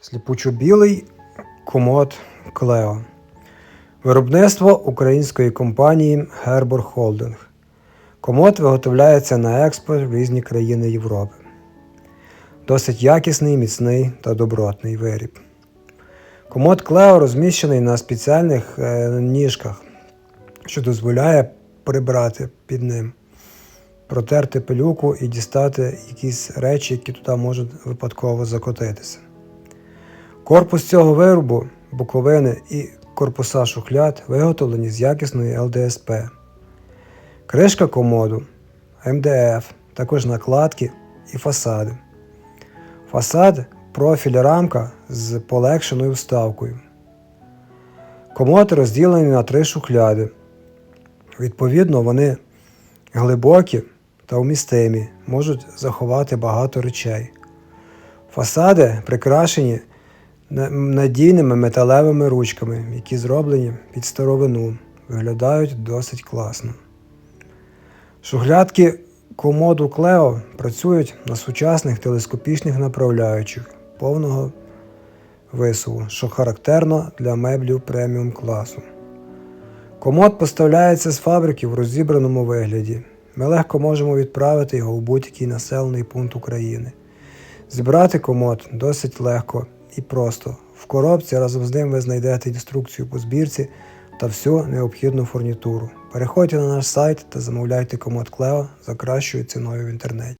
Сліпучо-білий комод Клео. Виробництво української компанії Гербор Холдинг. Комод виготовляється на експорт в різні країни Європи. Досить якісний, міцний та добротний виріб. Комод Клео розміщений на спеціальних е, ніжках, що дозволяє прибрати під ним, протерти пилюку і дістати якісь речі, які туди можуть випадково закотитися. Корпус цього виробу, боковини і корпуса шухляд виготовлені з якісної ЛДСП. Кришка комоду, МДФ, також накладки і фасади. Фасад профіль рамка з полегшеною вставкою. Комод розділені на три шухляди. Відповідно, вони глибокі та вмістимі, можуть заховати багато речей. Фасади прикрашені надійними металевими ручками, які зроблені під старовину, виглядають досить класно. Шухлядки комоду Клео працюють на сучасних телескопічних направляючих повного висуву, що характерно для меблів преміум класу. Комод поставляється з фабрики в розібраному вигляді. Ми легко можемо відправити його у будь-який населений пункт України. Зібрати комод досить легко і просто. В коробці разом з ним ви знайдете інструкцію по збірці та всю необхідну фурнітуру. Переходьте на наш сайт та замовляйте комод Клео за кращою ціною в інтернеті.